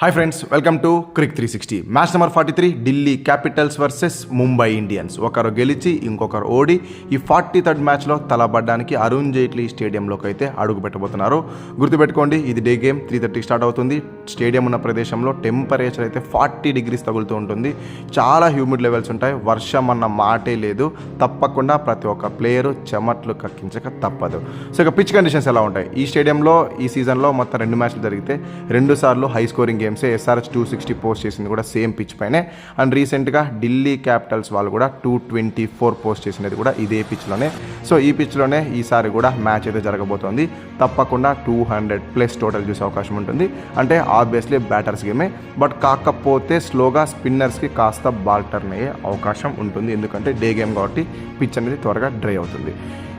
Hi friends welcome to cric three sixty match number forty three Delhi Capitals versus Mumbai Indians ఒకరు గెలిచి ఇంకొకరు ఓడి. ఈ forty third మ్యాచ్లో తలబడ్డానికి అరుణ్ జైట్లీ స్టేడియంలోకి అయితే అడుగు పెట్టబోతున్నారు గుర్తుపెట్టుకోండి ఇది day game. Three thirty start అవుతుంది. స్టేడియం ఉన్న ప్రదేశంలో టెంపరేచర్ అయితే ఫార్టీ డిగ్రీస్ తగులుతూ ఉంటుంది. చాలా హ్యూమిడ్ లెవెల్స్ ఉంటాయి. వర్షం అన్న మాటే లేదు. తప్పకుండా ప్రతి ఒక్క ప్లేయరు చెమట్లు కక్కించక తప్పదు. సో ఇక పిచ్ కండిషన్స్ ఎలా ఉంటాయి? ఈ స్టేడియంలో ఈ సీజన్లో మొత్తం రెండు మ్యాచ్లు జరిగితే రెండు సార్లు హై స్కోరింగ్ గేమ్సే ఎస్ఆర్హెచ్ టూ సిక్స్టీ పోస్ట్ చేసింది కూడా సేమ్ పిచ్ పైనే. అండ్ రీసెంట్గా ఢిల్లీ క్యాపిటల్స్ వాళ్ళు కూడా టూ ట్వంటీ ఫోర్ పోస్ట్ చేసినది కూడా ఇదే పిచ్లోనే సో ఈ పిచ్లోనే ఈసారి కూడా మ్యాచ్ అయితే జరగబోతోంది. తప్పకుండా టూ హండ్రెడ్ ప్లస్ టోటల్ చూసే అవకాశం ఉంటుంది. అంటే ఆబ్వియస్లీ బ్యాటర్స్ గేమే బట్ కాకపోతే స్లోగా స్పిన్నర్స్కి కాస్త బాల్ టర్న్ అయ్యే అవకాశం ఉంటుంది. ఎందుకంటే డే గేమ్ కాబట్టి పిచ్ అనేది త్వరగా డ్రై అవుతుంది.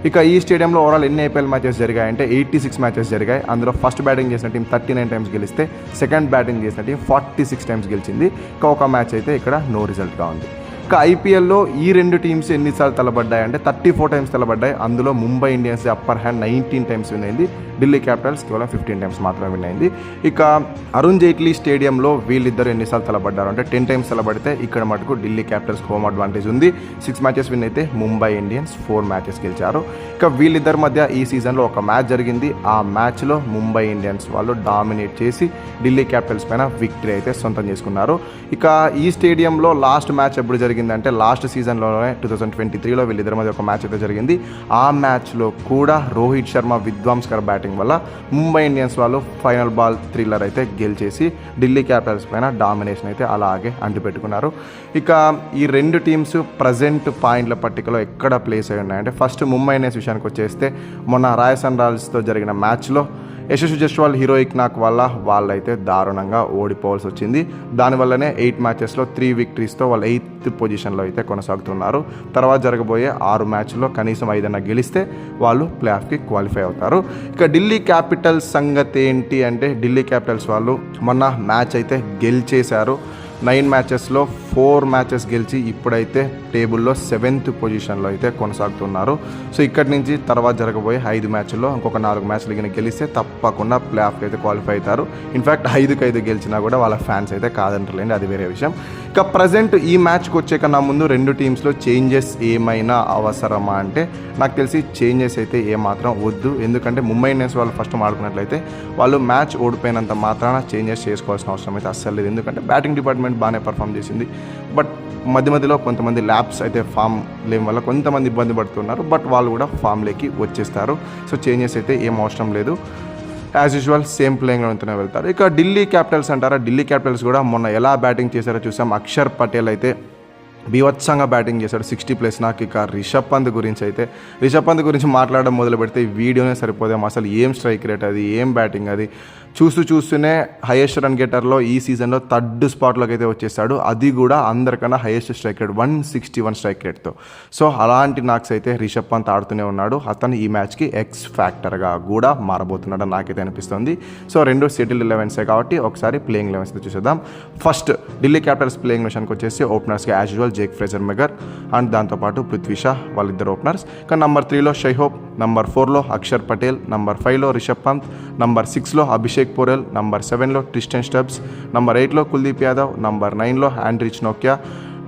ఇక ఈ స్టేడియంలో ఓవరాల్ ఎన్ని ఐపీఎల్ మ్యాచెస్ జరిగాయంటే ఎయిటీ సిక్స్ మ్యాచెస్ జరిగాయి. అందులో ఫస్ట్ బ్యాటింగ్ చేసిన టీం థర్టీ నైన్ టైమ్స్ గెలిస్తే సెకండ్ బ్యాటింగ్ చేసిన టీం ఫార్టీ సిక్స్ టైమ్స్ గెలిచింది ఇంకా ఒక మ్యాచ్ అయితే ఇక్కడ నో రిజల్ట్గా ఉంది ఒక్క ఐపీఎల్లో ఈ రెండు టీమ్స్ ఎన్నిసార్లు తలబడ్డాయి? అంటే థర్టీ ఫోర్ టైమ్స్ తలబడ్డాయి. అందులో Mumbai Indians upper hand nineteen times win అయింది. ఢిల్లీ క్యాపిటల్స్ కేవలం ఫిఫ్టీన్ టైమ్స్ మాత్రమే విన్ అయింది. ఇక అరుణ్ జైట్లీ స్టేడియంలో వీళ్ళిద్దరు ఎన్నిసార్లు తలబడ్డారు? అంటే టెన్ టైమ్స్ తలబడితే ఇక్కడ మటుకు ఢిల్లీ క్యాపిటల్స్ హోమ్ అడ్వాంటేజ్ ఉంది. సిక్స్ మ్యాచెస్ విన్ అయితే ముంబై ఇండియన్స్ ఫోర్ మ్యాచెస్ గెలిచారు. ఇక వీళ్ళిద్దరి మధ్య ఈ సీజన్లో ఒక మ్యాచ్ జరిగింది. ఆ మ్యాచ్లో ముంబై ఇండియన్స్ వాళ్ళు డామినేట్ చేసి ఢిల్లీ క్యాపిటల్స్ పైన విక్టరీ అయితే సొంతం చేసుకున్నారు. ఇక ఈ స్టేడియంలో లాస్ట్ మ్యాచ్ ఎప్పుడు జరిగింది? జరిగిందంటే లాస్ట్ సీజన్లోనే టూ థౌసండ్ ట్వంటీ త్రీలో వీళ్ళిద్దరి మధ్య ఒక మ్యాచ్ అయితే జరిగింది. ఆ మ్యాచ్లో కూడా రోహిత్ శర్మ విద్వాంస్కర్ బ్యాటింగ్ వల్ల ముంబై ఇండియన్స్ వాళ్ళు ఫైనల్ బాల్ థ్రిల్లర్ అయితే గెలిచేసి ఢిల్లీ క్యాపిటల్స్ పైన డామినేషన్ అయితే అలాగే అంటిపెట్టుకున్నారు. ఇక ఈ రెండు టీమ్స్ ప్రజెంట్ పాయింట్ల పట్టికలో ఎక్కడ ప్లేస్ అయి ఉన్నాయంటే ఫస్ట్ ముంబై ఇండియన్స్ విషయానికి వచ్చేస్తే మొన్న రాయసన్ రాయల్స్తో జరిగిన మ్యాచ్లో యశస్వి జస్వాల్ హీరోయిక్ నాక్ వల్ల వాళ్ళైతే దారుణంగా ఓడిపోవాల్సి వచ్చింది. దానివల్లనే ఎయిట్ మ్యాచెస్లో త్రీ విక్టరీస్తో వాళ్ళు ఎయిత్ పొజిషన్లో అయితే కొనసాగుతున్నారు. తర్వాత జరగబోయే ఆరు మ్యాచ్లో కనీసం ఐదన్నా గెలిస్తే వాళ్ళు ప్లే ఆఫ్కి క్వాలిఫై అవుతారు. ఇక ఢిల్లీ క్యాపిటల్స్ సంగతి ఏంటి అంటే ఢిల్లీ క్యాపిటల్స్ వాళ్ళు మొన్న మ్యాచ్ అయితే గెలిచేశారు. నైన్ మ్యాచెస్లో ఫోర్ మ్యాచెస్ గెలిచి ఇప్పుడైతే టేబుల్లో సెవెంత్ పొజిషన్లో అయితే కొనసాగుతున్నారు. సో ఇక్కడి నుంచి తర్వాత జరగబోయే ఐదు మ్యాచ్ల్లో ఇంకొక నాలుగు మ్యాచ్లు గిన గెలిస్తే తప్పకుండా ప్లే ఆఫ్కి అయితే క్వాలిఫై అవుతారు. ఇన్ఫ్యాక్ట్ ఐదుకి ఐదు గెలిచినా కూడా వాళ్ళ ఫ్యాన్స్ అయితే కాదంటలేండి అది వేరే విషయం. ఇక ప్రజెంట్ ఈ మ్యాచ్కి వచ్చే కన్నా ముందు రెండు టీమ్స్లో చేంజెస్ ఏమైనా అవసరమా అంటే నాకు తెలిసి చేంజెస్ అయితే ఏమాత్రం వద్దు. ఎందుకంటే ముంబై ఇండియన్స్ వాళ్ళు ఫస్ట్ ఆడుకున్నట్లయితే వాళ్ళు మ్యాచ్ ఓడిపోయినంత మాత్రాన చేంజెస్ చేసుకోవాల్సిన అవసరం అయితే అస్సలు లేదు. ఎందుకంటే బ్యాటింగ్ డిపార్ట్మెంట్ బాగానే పర్ఫామ్ చేసింది. బట్ మధ్య మధ్యలో కొంతమంది ల్యాబ్స్ అయితే ఫామ్ లేని వల్ల కొంతమంది ఇబ్బంది పడుతున్నారు. బట్ వాళ్ళు కూడా ఫామ్లోకి వచ్చేస్తారు. సో చేంజెస్ అయితే ఏం అవసరం లేదు. యాజ్ యూజువల్ సేమ్ ప్లేయింగ్ ఉంటూనే వెళ్తారు. ఇక ఢిల్లీ క్యాపిటల్స్ అంటారా? ఢిల్లీ క్యాపిటల్స్ కూడా మొన్న ఎలా బ్యాటింగ్ చేశారో చూసాం. అక్షర్ పటేల్ అయితే బీవత్సంగా బ్యాటింగ్ చేశాడు. సిక్స్టీ ప్లస్ నాకు ఇక రిషబ్ పంత్ గురించి అయితే రిషబ్ పంత్ గురించి మాట్లాడడం మొదలు పెడితే ఈ వీడియోనే సరిపోదాం అసలు ఏం స్ట్రైక్ రేట్ అది? ఏం బ్యాటింగ్ అది? చూస్తూ చూస్తూనే హైయెస్ట్ రన్ గెటర్లో ఈ సీజన్లో థర్డ్ స్పాట్లోకి అయితే వచ్చేసాడు. అది కూడా అందరికన్నా highest strike rate one sixty one strike రేట్తో. So అలాంటి నాక్స్ అయితే రిషబ్ పంత్ ఆడుతూనే ఉన్నాడు. అతను ఈ మ్యాచ్కి ఎక్స్ ఫ్యాక్టర్గా కూడా మారబోతున్నాడు నాకైతే అనిపిస్తుంది. సో రెండు సెటిల్ లెవెన్సే కాబట్టి ఒకసారి ప్లేయింగ్ ఎలెవెన్స్ చూసేద్దాం. ఫస్ట్ ఢిల్లీ క్యాపిటల్స్ ప్లేయింగ్ మిషన్కి వచ్చేసి ఓపెనర్స్కి as usual Jake Fraser McGurk and దాంతోపాటు పృథ్వీ షా వాళ్ళిద్దరు ఓపెనర్స్. కానీ నంబర్ త్రీలో షైహోప్ నంబర్ ఫోర్లో అక్షర్ పటేల్ నంబర్ ఫైవ్లో రిషబ్ పంత్ నంబర్ సిక్స్లో అభిషేక్ పోరెల్ నంబర్ సెవెన్లో ట్రిస్టన్ స్టబ్స్ నంబర్ ఎయిట్లో కుల్దీప్ యాదవ్ నంబర్ నైన్లో ఆండ్రిచ్ నోకియా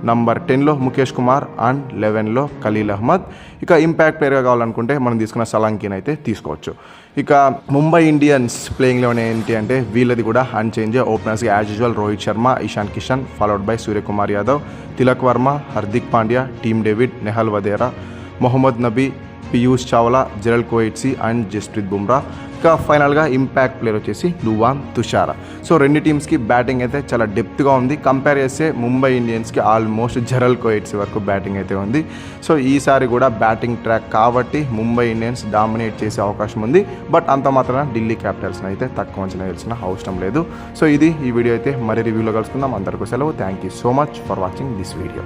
నంబర్ టెన్లో ముఖేష్ కుమార్ అండ్ లెవెన్లో ఖలీల్ అహ్మద్. ఇక ఇంపాక్ట్ ప్లేయర్గా కావాలనుకుంటే మనం తీసుకున్న సలాంకిని అయితే తీసుకోవచ్చు. ఇక ముంబై ఇండియన్స్ ప్లేయింగ్ లెవెన్ ఏంటి అంటే వీళ్ళది కూడా unchanged ఓపెనర్స్గా as usual Rohit Sharma Ishan Kishan followed by Suryakumar Yadav Tilak Varma Hardik Pandya Tim David Nehal Wadhera Mohammad Nabi Piyush Chawla Gerald Coetzee and Jasprit Bumrah. ఇంకా ఫైనల్గా impact player వచ్చేసి లువాన్ Tushara. So రెండు టీమ్స్కి batting అయితే చాలా డెప్త్గా ఉంది. Compare చేస్తే ముంబై ఇండియన్స్కి ఆల్మోస్ట్ జరల్ కోయిట్స్ వరకు బ్యాటింగ్ అయితే ఉంది. సో ఈసారి కూడా బ్యాటింగ్ ట్రాక్ కాబట్టి ముంబై ఇండియన్స్ డామినేట్ చేసే అవకాశం ఉంది. బట్ అంత మాత్రాన ఢిల్లీ క్యాపిటల్స్ని అయితే తక్కువ అంచనా వేయాల్సిన అవసరం లేదు. సో ఇది ఈ వీడియో అయితే మరి రివ్యూలో కలుసుకుందాం. అందరికీ సెలవు. Thank you so much for watching this video.